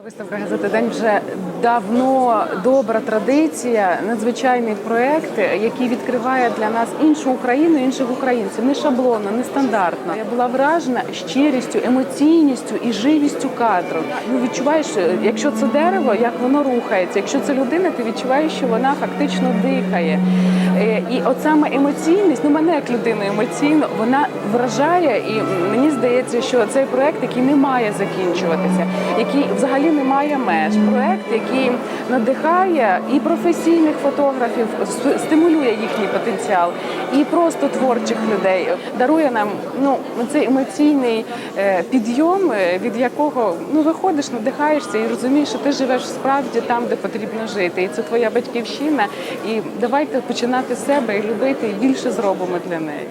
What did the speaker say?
Виставка газети День вже давно добра традиція, надзвичайний проект, який відкриває для нас іншу Україну, інших українців. Не шаблонно, не стандартно. Я була вражена щирістю, емоційністю і живістю кадру. Ну відчуваєш, якщо це дерево, як воно рухається. Якщо це людина, ти відчуваєш, що вона фактично дихає. Е, І от саме емоційність, ну мене як людину емоційно, вона вражає, і мені здається, що цей проект, який не має закінчуватися, який взагалі не має меж. Проект, який надихає і професійних фотографів, стимулює їхній потенціал, і просто творчих людей дарує нам ну цей емоційний е, підйом, е, від якого ну виходиш, надихаєшся і розумієш, що ти живеш справді там, де потрібно жити, і це твоя батьківщина. І давайте починати з себе і любити, і більше зробимо для неї.